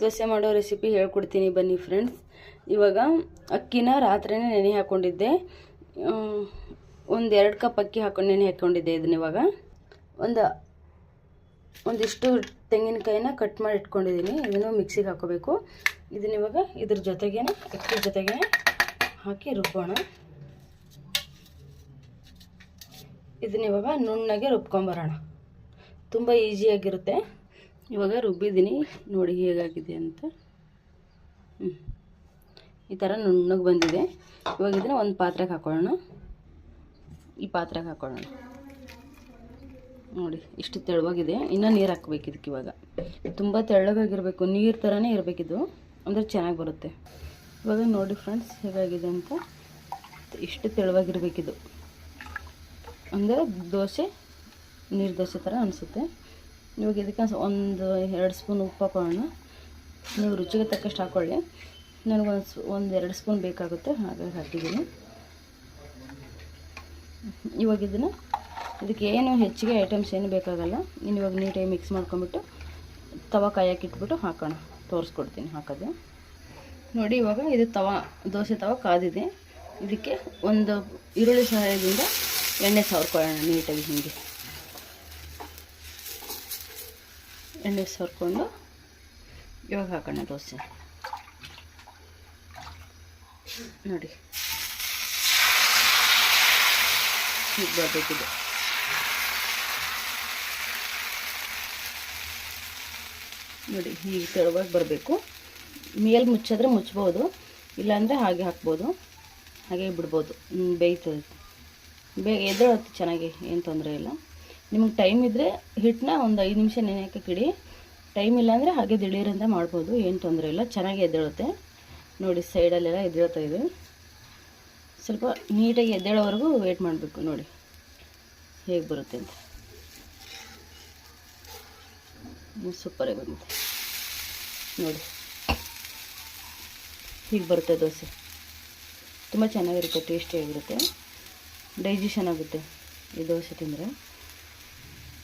ದೋಸೆ ಮಾಡೋ ರೆಸಿಪಿ ಹೇಳ್ಕೊಡ್ತೀನಿ ಬನ್ನಿ ಫ್ರೆಂಡ್ಸ್ ಇವಾಗ ಅಕ್ಕಿನ ರಾತ್ರಿನೇ ನೆನೆ ಹಾಕ್ಕೊಂಡಿದ್ದೆ ಒಂದು ಎರಡು ಕಪ್ ಅಕ್ಕಿ ಹಾಕೊಂಡು ನೆನೆ ಹಾಕ್ಕೊಂಡಿದ್ದೆ ಇದನ್ನ ಇವಾಗ. ಒಂದು, ಒಂದಿಷ್ಟು ತೆಂಗಿನಕಾಯಿನ ಕಟ್ ಮಾಡಿ ಇಟ್ಕೊಂಡಿದ್ದೀನಿ ಇದನ್ನು ಮಿಕ್ಸಿಗೆ ಹಾಕೋಬೇಕು. ಇದನ್ನ ಇವಾಗ ಇದ್ರ ಜೊತೆಗೆ ಅಕ್ಕಿ ಜೊತೆಗೆ ಹಾಕಿ ರುಬ್ಬೋಣ. ಇದನ್ನ ಇವಾಗ ನುಣ್ಣಗೆ ರುಬ್ಕೊಂಬರೋಣ ತುಂಬ ಈಸಿಯಾಗಿರುತ್ತೆ ಇವಾಗ ರುಬ್ಬಿದ್ದೀನಿ. ನೋಡಿ ಹೇಗಾಗಿದೆ ಅಂತ. ಹ್ಞೂ ಈ ಥರ ನುಣ್ಣಗೆ ಬಂದಿದೆ. ಇವಾಗ ಇದನ್ನು ಒಂದು ಪಾತ್ರೆಗೆ ಹಾಕೊಳ್ಳೋಣ. ಈ ಪಾತ್ರೆಗೆ ಹಾಕೊಳ್ಳೋಣ. ನೋಡಿ, ಇಷ್ಟು ತೆಳುವಾಗಿದೆ. ಇನ್ನೂ ನೀರು ಹಾಕ್ಬೇಕು ಇದಕ್ಕೆ ಇವಾಗ. ತುಂಬ ತೆಳ್ಳಗಾಗಿರಬೇಕು. ನೀರು ಥರನೇ ಇರಬೇಕಿದು ಅಂದರೆ ಚೆನ್ನಾಗಿ ಬರುತ್ತೆ. ಇವಾಗ ನೋಡಿ ಫ್ರೆಂಡ್ಸ್ ಹೇಗಾಗಿದೆ ಅಂತ. ಇಷ್ಟು ತೆಳುವಾಗಿರಬೇಕಿದು ಅಂದರೆ ದೋಸೆ, ನೀರು ದೋಸೆ ಥರ ಅನಿಸುತ್ತೆ. ಇವಾಗ ಇದಕ್ಕೆ ಒಂದು ಎರಡು ಸ್ಪೂನ್ ಉಪ್ಪು ಹಾಕೊಳ್ಳೋಣ. ನೀವು ರುಚಿಗೆ ತಕ್ಕಷ್ಟು ಹಾಕ್ಕೊಳ್ಳಿ ನನಗೊಂದು ಸ್ಪೂ ಒಂದು ಎರಡು ಸ್ಪೂನ್ ಬೇಕಾಗುತ್ತೆ, ಹಾಗಾಗಿ ಹಾಕಿದ್ದೀನಿ. ಇವಾಗ ಇದನ್ನು ಇದಕ್ಕೆ ಏನು ಹೆಚ್ಚಿಗೆ ಐಟಮ್ಸ್ ಏನು ಬೇಕಾಗಲ್ಲ. ಇನ್ನು ಇವಾಗ ನೀಟಾಗಿ ಮಿಕ್ಸ್ ಮಾಡ್ಕೊಂಬಿಟ್ಟು ತವ ಕಾಯಕ್ಕೆ ಇಟ್ಬಿಟ್ಟು ಹಾಕೋಣ. ತೋರಿಸ್ಕೊಡ್ತೀನಿ ಹಾಕೋದು. ನೋಡಿ ಇವಾಗ ಇದು ತವ, ದೋಸೆ ತವ ಕಾದಿದೆ. ಇದಕ್ಕೆ ಒಂದು ಈರುಳ್ಳಿ ಸಹಾಯದಿಂದ ಎಣ್ಣೆ ಸವರ್ಕೊಳ್ಳೋಣ ನೀಟಾಗಿ ಹೀಗೆ. ಎಣ್ಣೆ ಸರ್ಕೊಂಡು ಇವಾಗ ಹಾಕೋಣ ದೋಸೆ. ನೋಡಿ. ಬರಬೇಕಿದೆ ನೋಡಿ, ಹೀಗೆ ತೆಳುವಾಗಿ ಬರಬೇಕು. ಮೇಲೆ ಮುಚ್ಚಿದ್ರೆ ಮುಚ್ಬೋದು, ಇಲ್ಲಾಂದರೆ ಹಾಗೆ ಹಾಕ್ಬೋದು. ಹಾಗೆ ಬಿಡ್ಬೋದು. ಬೇಯ್ತದೆ. ಬೇಗ ಎದ್ದೇಳುತ್ತೆ ಚೆನ್ನಾಗಿ, ಏನು ತೊಂದರೆ ಇಲ್ಲ. ನಿಮಗೆ ಟೈಮ್ ಇದ್ದರೆ ಹಿಟ್ಟನ್ನ ಒಂದು ಐದು ನಿಮಿಷ ನೆನೆಯೋಕೆ ಇಡಿ. ಟೈಮ್ ಇಲ್ಲ ಅಂದರೆ ಹಾಗೆ ದಿಢೀರಂತ ಮಾಡ್ಬೋದು, ಏನು ತೊಂದರೆ ಇಲ್ಲ. ಚೆನ್ನಾಗಿ ಎದ್ದೇಳುತ್ತೆ. ನೋಡಿ ಸೈಡಲ್ಲೆಲ್ಲ ಎದ್ದೇಳ್ತಾ ಇದೆ. ಸ್ವಲ್ಪ ನೀಟಾಗಿ ಎದ್ದೇಳೋವರೆಗೂ ವೇಟ್ ಮಾಡಬೇಕು, ನೋಡಿ. ಹೇಗೆ ಬರುತ್ತೆ ಅಂತ. ಸೂಪರಾಗಿ ಬಂದಿದೆ. ನೋಡಿ. ಹೀಗೆ ಬರುತ್ತೆ ದೋಸೆ. ತುಂಬ ಚೆನ್ನಾಗಿರುತ್ತೆ ಟೇಸ್ಟಿಯಾಗಿರುತ್ತೆ ಡೈಜೆಷನ್ ಆಗುತ್ತೆ ಈ ದೋಸೆ ತಿಂದರೆ.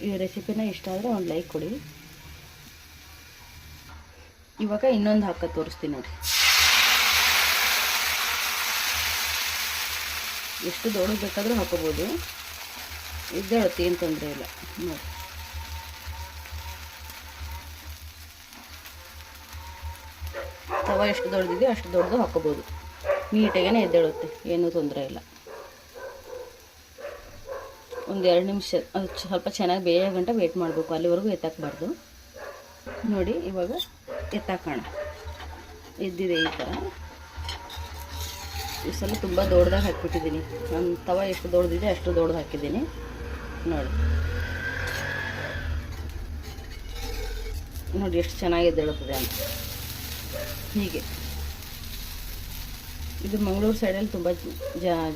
ಈ ರೆಸಿಪಿನ ಇಷ್ಟ ಆದರೆ ಒಂದು ಲೈಕ್ ಕೊಡಿ. ಇವಾಗ ಇನ್ನೊಂದು ಹಾಕ ತೋರಿಸ್ತೀನಿ ನೋಡಿ. ಎಷ್ಟು ದೊಡ್ಡ ಬೇಕಾದರೂ ಹಾಕೋಬೋದು ಇದ್ದೇಳುತ್ತೆ ಏನು ತೊಂದರೆ ಇಲ್ಲ. ನೋಡಿ. ತವ ಎಷ್ಟು ದೊಡ್ಡದಿದೆಯೋ ಅಷ್ಟು ದೊಡ್ಡದು ಹಾಕೋಬೋದು ನೀಟಾಗೇ ಎದ್ದೇಳುತ್ತೆ, ಏನೂ ತೊಂದರೆ ಇಲ್ಲ. ಒಂದು ಎರಡು ನಿಮಿಷ, ಅದು ಸ್ವಲ್ಪ ಚೆನ್ನಾಗಿ ಬೇಯ ಗಂಟ ವೇಟ್ ಮಾಡಬೇಕು, ಅಲ್ಲಿವರೆಗೂ ಎತ್ತಾಕಬಾರ್ದು. ನೋಡಿ, ಇವಾಗ ಎತ್ತಾಕೋಣ. ಎದ್ದಿದೆ ಈ ಥರ ಈ ಸಲ ತುಂಬ ದೊಡ್ಡದಾಗಿ ಹಾಕಿಬಿಟ್ಟಿದ್ದೀನಿ. ನನ್ನ ತವ ಎಷ್ಟು ದೊಡ್ಡದಿದೆ ಅಷ್ಟು ದೊಡ್ಡದು ಹಾಕಿದ್ದೀನಿ. ನೋಡಿ. ನೋಡಿ, ಎಷ್ಟು ಚೆನ್ನಾಗಿ ಎದ್ದೇಳುತ್ತದೆ ಅಂತ. ಹೀಗೆ. ಇದು ಮಂಗಳೂರು ಸೈಡಲ್ಲಿ ತುಂಬ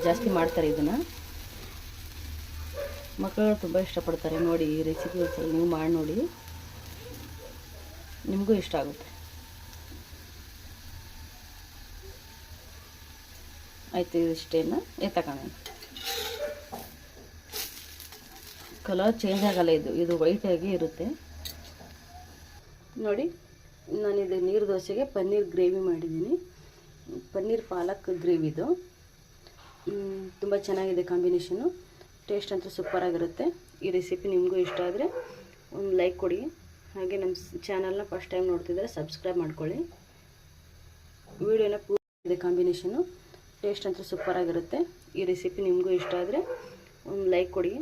ಜಾಸ್ತಿ ಮಾಡ್ತಾರೆ ಇದನ್ನು. ಮಕ್ಕಳು ತುಂಬ ಇಷ್ಟಪಡ್ತಾರೆ ನೋಡಿ ಈ ರೆಸಿಪಿ ಒಂದ್ಸಲ ನೀವು ಮಾಡಿ ನೋಡಿ. ನಿಮಗೂ ಇಷ್ಟ ಆಗುತ್ತೆ. ಆಯಿತು ಇಷ್ಟೇನ ಎತ್ತಕೋಣ ಕಲರ್ ಚೇಂಜ್ ಆಗಲ್ಲ ಇದು. ಇದು ವೈಟಾಗಿ ಇರುತ್ತೆ. ನೋಡಿ ನಾನಿದು ನೀರು ದೋಸೆಗೆ ಪನ್ನೀರ್ ಗ್ರೇವಿ ಮಾಡಿದ್ದೀನಿ. ಪನ್ನೀರ್ ಪಾಲಕ್ ಗ್ರೇವಿದು ತುಂಬ ಚೆನ್ನಾಗಿದೆ ಕಾಂಬಿನೇಷನು. ಟೇಸ್ಟ್ ಅಂತೂ ಸೂಪರಾಗಿರುತ್ತೆ ಈ ರೆಸಿಪಿ ನಿಮಗೂ ಇಷ್ಟ ಆದರೆ ಒಂದು ಲೈಕ್ ಕೊಡಿ. ಹಾಗೆ ನಮ್ಮ ಚಾನಲ್ನ ಫಸ್ಟ್ ಟೈಮ್ ನೋಡ್ತಿದ್ರೆ ಸಬ್ಸ್ಕ್ರೈಬ್ ಮಾಡ್ಕೊಳ್ಳಿ. ವಿಡಿಯೋನ ಪೂರ್ತಿ ಕಾಂಬಿನೇಷನು ಟೇಸ್ಟ್ ಅಂತೂ ಸೂಪರಾಗಿರುತ್ತೆ ಈ ರೆಸಿಪಿ ನಿಮಗೂ ಇಷ್ಟ ಆದರೆ ಒಂದು ಲೈಕ್ ಕೊಡಿ.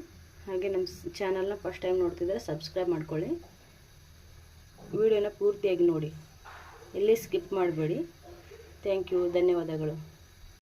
ಹಾಗೆ ನಮ್ಮ ಚಾನಲ್ನ ಫಸ್ಟ್ ಟೈಮ್ ನೋಡ್ತಿದ್ರೆ ಸಬ್ಸ್ಕ್ರೈಬ್ ಮಾಡ್ಕೊಳ್ಳಿ. ವಿಡಿಯೋನ ಪೂರ್ತಿಯಾಗಿ ನೋಡಿ. ಎಲ್ಲಿ ಸ್ಕಿಪ್ ಮಾಡಬೇಡಿ. Thank you. ಧನ್ಯವಾದಗಳು.